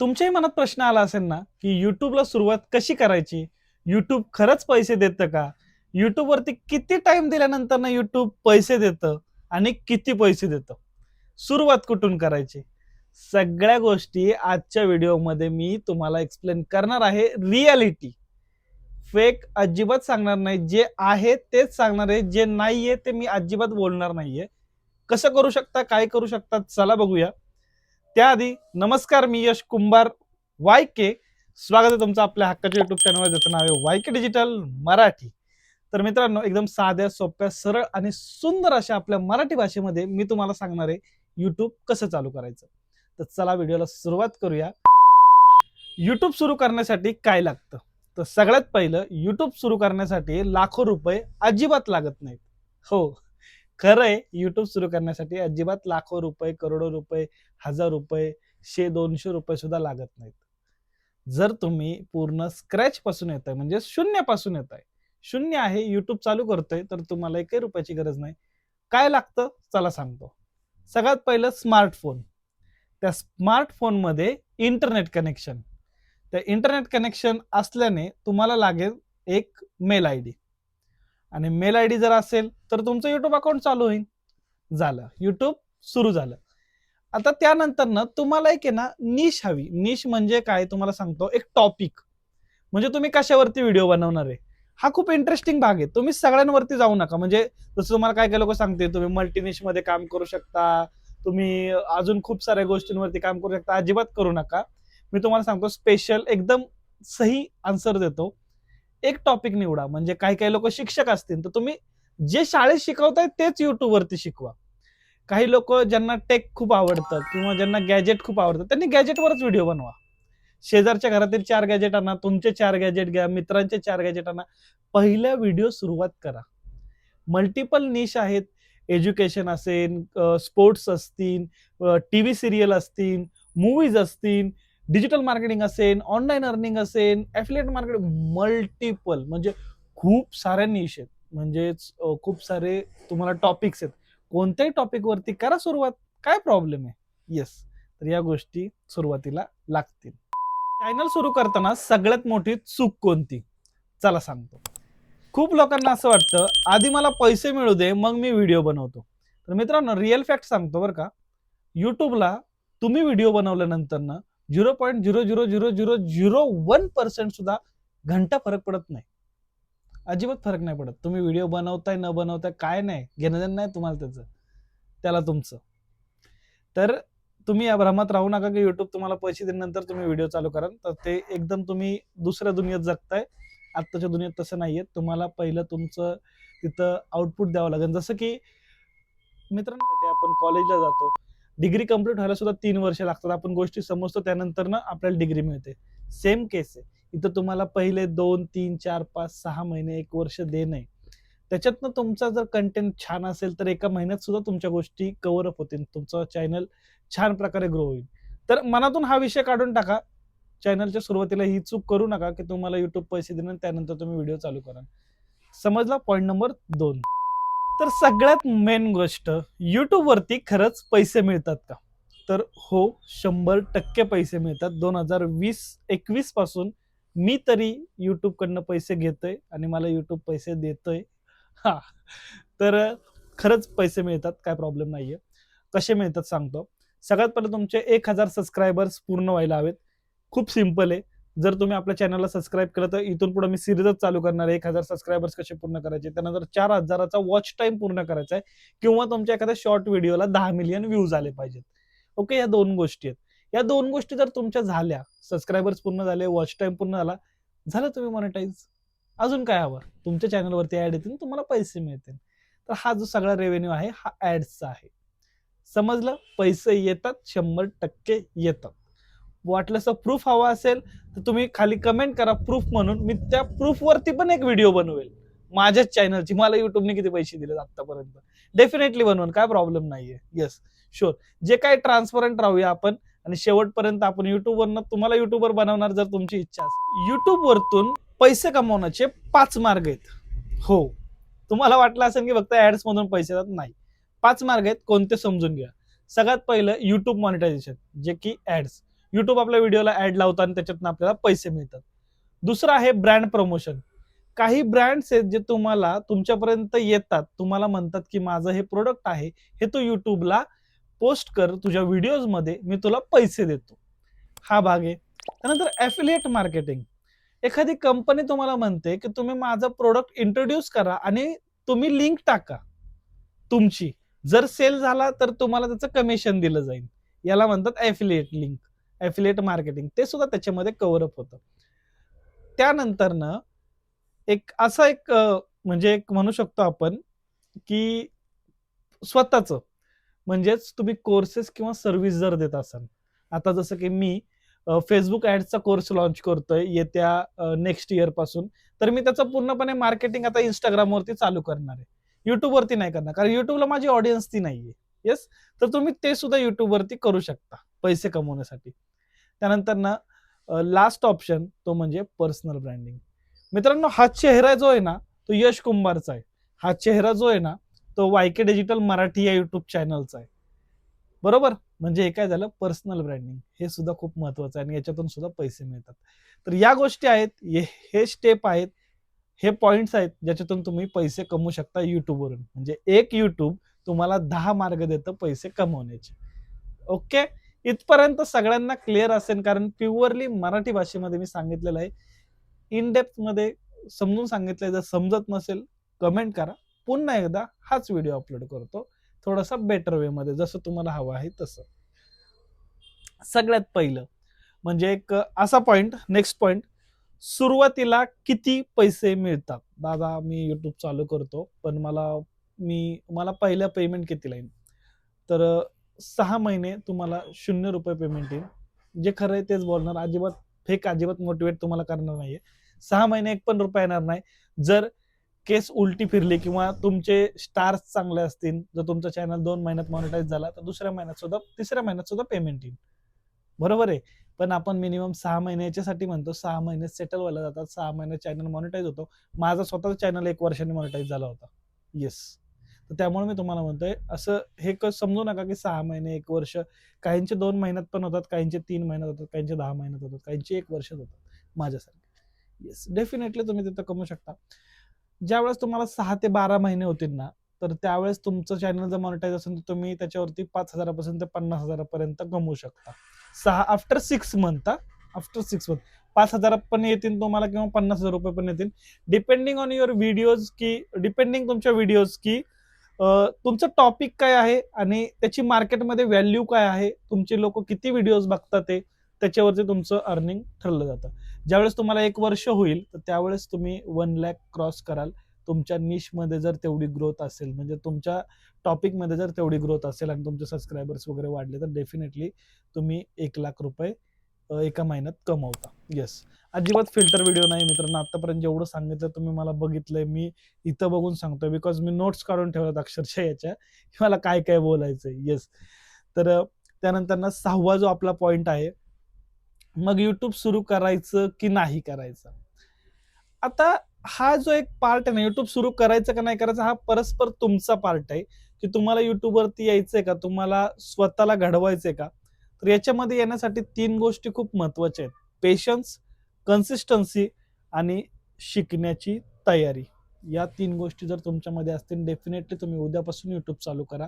तुमच्याही मनात प्रश्न आला असेल ना की युट्यूबला सुरुवात कशी करायची? युट्यूब खरंच पैसे देतं का? युट्यूबवरती किती टाइम दिल्यानंतर ना युट्यूब पैसे देतं आणि किती पैसे देतं? सुरुवात कुठून करायची? सगळ्या गोष्टी आजच्या व्हिडिओमध्ये मी तुम्हाला एक्सप्लेन करणार आहे रियालिटी फेक अजिबात सांगणार नाही. जे आहे तेच सांगणार आहे. जे नाहीये ते मी अजिबात बोलणार नाहीये. कसं करू शकता? काय करू शकता? चला बघूया. त्याआधी नमस्कार मी यश कुंभार वाय के स्वागत आहे तुमचं आपल्या हक्काच्या युट्यूब चॅनलवर ज्याचं नाव आहे वाय के डिजिटल मराठी. तर मित्रांनो एकदम साध्या सोप्या सरळ आणि सुंदर अशा आपल्या मराठी भाषेमध्ये मी तुम्हाला सांगणार आहे युट्यूब कसं चालू करायचं. तर चला व्हिडिओला सुरुवात करूया. युट्यूब सुरू करण्यासाठी काय लागतं? तर सगळ्यात पहिलं युट्यूब सुरू करण्यासाठी लाखो रुपये अजिबात लागत नाहीत. हो. खरं आहे युट्यूब सुरू करण्यासाठी अजिबात लाखो रुपये करोडो रुपये हजार रुपये शे दोनशे रुपये सुद्धा लागत नाहीत. जर तुम्ही पूर्ण स्क्रॅच पासून येत आहे म्हणजे शून्यापासून येत आहे शून्य आहे युट्यूब चालू करतोय तर तुम्हाला एकही रुपयाची गरज नाही. काय लागतं? चला सांगतो. सगळ्यात पहिलं स्मार्टफोन त्या स्मार्टफोनमध्ये इंटरनेट कनेक्शन त्या इंटरनेट कनेक्शन असल्याने तुम्हाला लागेल एक मेल आय डी आणि मेल आय डी जर असेल तर तुमचं युट्यूब अकाउंट चालू होईल. झालं. युट्यूब सुरू झालं. आता त्यानंतर ना तुम्हाला एक आहे ना निश हवी. निश म्हणजे काय? तुम्हाला सांगतो. एक टॉपिक म्हणजे तुम्ही कशावरती व्हिडिओ बनवणार आहे? हा खूप इंटरेस्टिंग भाग आहे. तुम्ही सगळ्यांवरती जाऊ नका. म्हणजे जसं तुम्हाला काय काय लोक सांगते तुम्ही मल्टीनिशमध्ये काम करू शकता. तुम्ही अजून खूप साऱ्या गोष्टींवरती काम करू शकता. अजिबात करू नका. मी तुम्हाला सांगतो स्पेशल एकदम सही आन्सर देतो. एक टॉपिक निवडा. म्हणजे काही काही लोक शिक्षक असतील तर तुम्ही जे शाळेत शिकवताय तेच युट्यूब वरती शिकवा. काही लोक ज्यांना टेक खूप आवडतं किंवा ज्यांना गॅजेट खूप आवडतं त्यांनी गॅजेटवरच व्हिडिओ बनवा. शेजारच्या घरातील चार गॅजेट आणा तुमचे चार गॅजेट घ्या मित्रांचे चार गॅजेट आणा. पहिल्या व्हिडिओ सुरुवात करा. मल्टिपल निश आहेत. एज्युकेशन असेल स्पोर्ट्स असतील टी व्ही सिरियल असतील मूवीज असतील डिजिटल मार्केटिंग असेल ऑनलाईन अर्निंग असेल ॲफिलेट मार्केटिंग मल्टिपल म्हणजे खूप साऱ्या निश आहेत. म्हणजेच खूप सारे तुम्हाला टॉपिक्स आहेत. कोणत्याही टॉपिकवरती करा सुरुवात. काय प्रॉब्लेम आहे? येस तर या गोष्टी सुरुवातीला लागतील. चॅनल सुरू करताना सगळ्यात मोठी चूक कोणती? चला सांगतो. खूप लोकांना असं वाटतं आधी मला पैसे मिळू दे मग मी व्हिडिओ बनवतो. तर मित्रांनो रिअल फॅक्ट सांगतो बरं का. युट्यूबला तुम्ही व्हिडिओ बनवल्यानंतर ना zero point zero zero zero zero zero one percent सुद्धा घंटा फरक पडत नाही. अजिबात फरक नाही पडत. तुम्ही व्हिडिओ बनवताय न बनवताय काय नाही घेणं देणं नाही तुम्हाला त्याचं. त्याला तुमचं. तर तुम्ही या भ्रमात राहू नका की युट्यूब तुम्हाला पैसे दिल्यानंतर तुम्ही व्हिडिओ चालू कराल. तर ते एकदम तुम्ही दुसऱ्या दुनियेत जगताय. आत्ताच्या दुनियेत तसं नाहीये. तुम्हाला पहिलं तुमचं तिथं आउटपुट द्यावं लागेल. जसं की मित्रांनो ते आपण कॉलेजला जातो. डिग्री कंप्लीट व्हायला सुद्धा तीन वर्ष लागतात. आपण गोष्टी समजतो त्यानंतर ना आपल्याला डिग्री मिळते. सेम केस आहे. इथं तुम्हाला पहिले दोन तीन चार पाच सहा महिने एक वर्ष देणे त्याच्यातनं तुमचा जर कंटेंट छान असेल तर एका महिन्यात सुद्धा तुमच्या गोष्टी कव्हर अप होतील. तुमचं चॅनल छान प्रकारे ग्रो होईल. तर मनातून हा विषय काढून टाका. चॅनलच्या सुरुवातीला ही चूक करू नका की तुम्हाला युट्यूब पैसे देणार त्यानंतर तुम्ही व्हिडिओ चालू करा. समजला? पॉईंट नंबर दोन. तर सगळ्यात मेन गोष्ट यूट्यूबवरती खरंच पैसे मिळतात का? तर हो शंभर टक्के पैसे मिळतात. दोन हजार वीस एकवीसपासून मी तरी YouTube पैसे घेतोय आणि मला युट्यूब पैसे देतोय. हा. तर खरंच पैसे मिळतात काय प्रॉब्लेम नाहीये. कसे मिळतात सांगतो. सगळ्यात पहिले तुमचे एक हजार सबस्क्रायबर्स पूर्ण व्हायला हवेत. खूप सिंपल आहे. जर तुम्ही आपल्या चॅनलला सबस्क्राईब केलं तर इथून पुढे मी सिरीजच चालू करणार आहे. एक हजार सबस्क्रायबर्स कसे पूर्ण करायचे? त्यानंतर चार हजाराचा वॉच टाइम पूर्ण करायचा आहे किंवा तुमच्या एखाद्या शॉर्ट व्हिडिओला दहा मिलियन व्ह्यूज आले पाहिजेत. ओके या दोन गोष्टी आहेत. या दोन गोष्टी जर तुमच्या झाल्या सबस्क्रायबर्स पूर्ण झाले वॉच टाइम पूर्ण झाला झालं तुम्ही मॉनिटाईज अजून काय हवं? तुमच्या चॅनलवरती ऍड येतील तुम्हाला पैसे मिळतील. तर हा जो सगळा रेव्हेन्यू आहे हा ऍड्सचा आहे. समजलं? पैसे येतात शंभर टक्के येतात. वाटलं प्रूफ हवा असेल तर तुम्ही खाली कमेंट करा प्रूफ म्हणून. मी त्या प्रूफवरती पण एक व्हिडिओ बनवेल. माझ्याच चॅनलची मला युट्यूबने किती पैसे दिले आतापर्यंत डेफिनेटली बनवून. काय प्रॉब्लेम नाहीये. येस शुअर जे काय ट्रान्सपरंट राहूया आपण आणि शेवटपर्यंत आपण युट्यूबवरनं तुम्हाला युट्यूबर बनवणार जर तुमची इच्छा असेल. युट्यूबवरतून पैसे कमवण्याचे पाच मार्ग आहेत. हो. तुम्हाला वाटलं असेल की फक्त ऍड्स मधून पैसे येतात नाही. पाच मार्ग आहेत. कोणते समजून घ्या. सगळ्यात पहिलं युट्यूब मॉनिटायझेशन जे की ऍड्स युट्यूब आपल्या व्हिडिओला ऍड लावतात आणि त्याच्यातून आपल्याला पैसे मिळतात. दुसरं आहे ब्रँड प्रमोशन काही ब्रँड्स आहेत जे तुम्हाला तुमच्यापर्यंत येतात. तुम्हाला म्हणतात की माझं हे प्रोडक्ट आहे हे तू युट्यूबला पोस्ट कर तुझ्या व्हिडिओजमध्ये मी तुला पैसे देतो. हा भाग आहे. त्यानंतर ॲफिलिएट मार्केटिंग एखादी कंपनी तुम्हाला म्हणते की तुम्ही माझं प्रोडक्ट इंट्रोड्यूस करा आणि तुम्ही लिंक टाका तुमची. जर सेल झाला तर तुम्हाला त्याचं कमिशन दिलं जाईल. याला म्हणतात ॲफिलिएट लिंक ॲफिलिएट मार्केटिंग ते सुद्धा त्याच्यामध्ये कव्हरअप होतं. त्यानंतर ना एक असा एक म्हणजे एक म्हणू शकतो आपण की स्वतःच म्हणजेच तुम्ही कोर्सेस किंवा सर्व्हिस जर देत असाल आता जसं की मी फेसबुक ऍडचा कोर्स लॉन्च करतोय येत्या नेक्स्ट इयरपासून तर मी त्याचं पूर्णपणे मार्केटिंग आता इंस्टाग्रामवरती चालू करणार आहे. युट्यूबवरती नाही करणार कारण युट्यूबला माझी ऑडियन्स ती नाहीये. येस तर तुम्ही ते सुद्धा युट्यूबवरती करू शकता पैसे कमवण्यासाठी. त्यानंतर ना लास्ट ऑप्शन तो म्हणजे पर्सनल ब्रँडिंग मित्रांनो हा चेहरा जो आहे ना तो यश कुंभारचा आहे. हा चेहरा जो आहे ना तो वायके डिजिटल मराठी या युट्यूब चॅनलचा आहे. बरोबर? म्हणजे हे काय झालं? पर्सनल ब्रँडिंग हे सुद्धा खूप महत्वाचं आहे आणि याच्यातून सुद्धा पैसे मिळतात. तर या गोष्टी आहेत हे- हे स्टेप आहेत हे पॉइंट्स आहेत ज्याच्यातून तुम्ही पैसे कमवू शकता युट्यूबवरून म्हणजे एक युट्यूब तुम्हाला दहा मार्ग देतं पैसे कमवण्याचे. ओके इथपर्यंत सगळ्यांना क्लिअर असेल कारण प्युअरली मराठी भाषेमध्ये मी सांगितलेलं आहे. इन डेप्थमध्ये समजून सांगितलंय जर समजत नसेल कमेंट करा. पुन्हा एकदा हाच व्हिडिओ अपलोड करतो. थोडासा बेटर वे मध्ये जसं तुम्हाला हवं आहे तसं. सगळ्यात पहिलं म्हणजे एक असा पॉइंट नेक्स्ट पॉइंट सुरुवातीला किती पैसे मिळतात? दादा मी युट्यूब चालू करतो पण मला मी मला पहिलं पेमेंट किती लाईन तर सहा महिने तुम्हाला शून्य रुपये पेमेंट येईल. जे खरं आहे तेच बोलणार. अजिबात फेक अजिबात मोटिवेट तुम्हाला करणार नाहीये. सहा महिने एक पण रुपया येणार नाही. जर केस उलटी फिरली किंवा तुमचे स्टार्स चांगले असतील जर तुमचा चॅनल दोन महिन्यात मॉनिटाईज झाला तर दुसऱ्या महिन्यात सुद्धा तिसऱ्या महिन्यात सुद्धा पेमेंट येईल. बरोबर आहे? पण आपण मिनिमम सहा महिन्याच्यासाठी म्हणतो सहा महिने सेटल व्हायला जातात सहा महिने चॅनल मॉनिटाईज होतो. माझा स्वतःचा चॅनल एक वर्षाने मॉनिटाईज झाला होता. येस तर त्यामुळे मी तुम्हाला म्हणतोय असं हे क समजू नका की सहा महिने एक वर्ष. काहींचे दोन महिन्यात पण होतात काहींचे तीन महिन्यात होतात काहींचे दहा महिन्यात होतात काहींचे एक वर्षात होतात माझ्यासारखे. येस डेफिनेटली तुम्ही तिथं कमवू शकता. ज्यावेळेस तुम्हाला सहा ते बारा महिने होतील ना तर त्यावेळेस तुमचं चॅनल जर मॉनिटाईज असेल तर तुम्ही त्याच्यावरती पाच हजारापासून ते पन्नास हजारापर्यंत कमवू शकता. सहा after six month after six month पाच हजार पण येतील तुम्हाला किंवा पन्नास हजार रुपये पण येतील. डिपेंडिंग ऑन युअर व्हिडिओज की डिपेंडिंग तुमच्या व्हिडिओज की तुमचं टॉपिक काय आहे आणि त्याची मार्केटमध्ये व्हॅल्यू काय आहे? तुमचे लोक किती व्हिडिओज बघतात ते? त्याच्यावरती तुमचं अर्निंग ठरलं जातं. ज्यावेळेस तुम्हाला एक वर्ष होईल तर त्यावेळेस तुम्ही वन लॅक क्रॉस कराल. तुमच्या निशमध्ये जर तेवढी ग्रोथ असेल म्हणजे तुमच्या टॉपिकमध्ये जर तेवढी ग्रोथ असेल आणि तुमचे सबस्क्रायबर्स वगैरे वाढले तर डेफिनेटली तुम्ही एक लाख रुपये एका महिन्यात कमवता. येस अजिबात फिल्टर व्हिडिओ नाही मित्रांनो. आतापर्यंत जेवढं सांगितलं तुम्ही मला बघितलंय मी इथं बघून सांगतोय बिकॉज मी नोट्स काढून ठेवल्यात अक्षरशः याच्या. मला काय काय बोलायचंय. येस तर त्यानंतर ना सहावा जो आपला पॉइंट आहे मग युट्यूब सुरू करायचं की नाही करायचं? आता हा जो एक पार्ट आहे ना युट्यूब सुरू करायचं का नाही करायचं हा परस्पर तुमचा पार्ट आहे. की तुम्हाला युट्यूबवरती यायचंय का? तुम्हाला स्वतःला घडवायचंय का? तर याच्यामध्ये येण्यासाठी तीन गोष्टी खूप महत्त्वाच्या आहेत. पेशन्स कन्सिस्टन्सी आणि शिकण्याची तयारी. या तीन गोष्टी जर तुमच्यामध्ये असतील डेफिनेटली तुम्ही उद्यापासून युट्यूब चालू करा.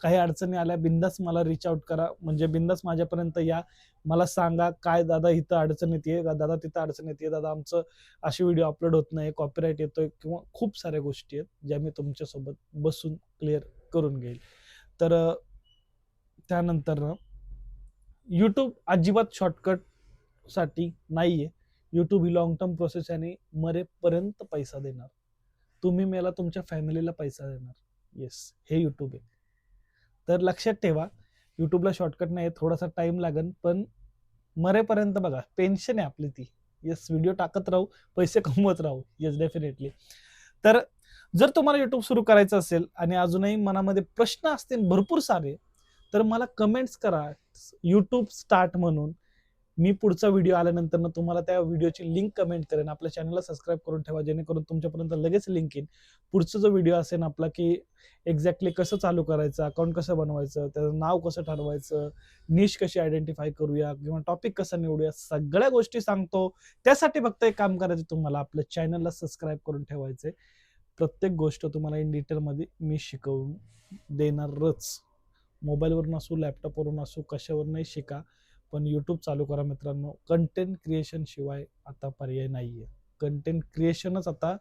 काही अडचणी आल्या बिंदास मला रिच आउट करा. म्हणजे बिंदास माझ्यापर्यंत या. मला सांगा काय दादा इथं अडचण येते? दादा तिथं अडचण येते? दादा आमचं असे व्हिडिओ अपलोड होत नाही कॉपीराईट येतोय. किंवा खूप साऱ्या गोष्टी आहेत ज्या मी तुमच्यासोबत बसून क्लिअर करून घेईल. तर त्यानंतर ना यूट्यूब अजिबात शॉर्टकटसाठी नाहीये. यूट्यूब ही लॉंग टर्म प्रोसेस आणि मरेपर्यंत पैसा देणार. तुम्ही मला तुमच्या फॅमिलीला पैसा देणार. येस हे यूट्यूब आहे. तर लक्षात ठेवा यूट्यूबला शॉर्टकट नाही थोडासा टाइम लागेल पण मरेपर्यंत बघा पेन्शन आहे आपली ती. येस व्हिडिओ टाकत राहू पैसे कमवत राहू. येस डेफिनेटली तर जर तुम्हाला युट्यूब सुरू करायचं असेल आणि अजूनही मनामध्ये प्रश्न असतील भरपूर सारे तर मला कमेंट्स करा. यूट्यूब स्टार्ट म्हणून. मी पुढचा व्हिडिओ आल्यानंतर ना तुम्हाला त्या व्हिडिओची लिंक कमेंट करेन. आपल्या चॅनलला सबस्क्राईब करून ठेवा जेणेकरून तुमच्यापर्यंत लगेच लिंक येईल पुढचा जो व्हिडिओ असेल आपला की एक्झॅक्टली कसं चालू करायचं अकाउंट कसं बनवायचं त्याचं नाव कसं ठरवायचं निश कशी आयडेंटिफाय करूया किंवा टॉपिक कसं निवडूया सगळ्या गोष्टी सांगतो. त्यासाठी फक्त एक काम करायचं तुम्हाला आपल्या चॅनलला सबस्क्राईब करून ठेवायचे प्रत्येक गोष्ट तुम्हाला इन डिटेलमध्ये मी शिकवून देणारच. मोबाईलवरून असू लॅपटॉपवरून असू कशावरूनही शिका. पण यूट्यूब चालू करा मित्रांनो. कंटेंट क्रिएशन शिवाय आता पर्याय नाही आहे कंटेंट क्रिएशनच आता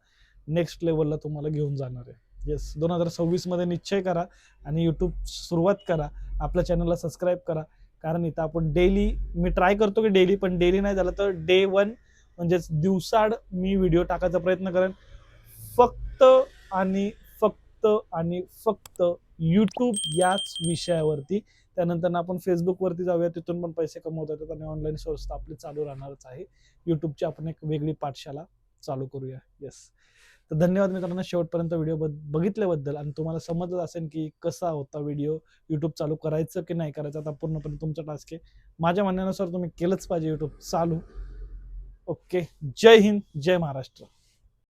नेक्स्ट लेवलला तुम्हाला घेऊन जाणार आहे. येस दोन हजार सव्वीसमध्ये निश्चय करा आणि यूट्यूब सुरुवात करा. आपल्या चॅनलला सबस्क्राईब करा. कारण इथं आपण डेली मी ट्राय करतो की डेली पण डेली नाही झालं तर डे वन म्हणजेच दिवसाड मी व्हिडिओ टाकायचा प्रयत्न करेन. फक्त आणि फक्त आणि फक्त यूट्यूब याच विषयावरती. त्यानंतर आपण फेसबुकवरती जाऊया तिथून पण पैसे कमवता येतात आणि ऑनलाईन सोर्स तर आपली चालू राहणारच आहे. यूट्यूबची आपण एक वेगळी पाठशाला चालू करूया. येस तर धन्यवाद मित्रांनो शेवटपर्यंत व्हिडिओ बघितल्याबद्दल. आणि तुम्हाला समजलं असेल की कसा होता व्हिडिओ यूट्यूब चालू करायचं की नाही करायचं आता पूर्णपणे तुमचा टास्क आहे. माझ्या म्हणण्यानुसार तुम्ही केलंच पाहिजे यूट्यूब चालू. ओके जय हिंद जय महाराष्ट्र.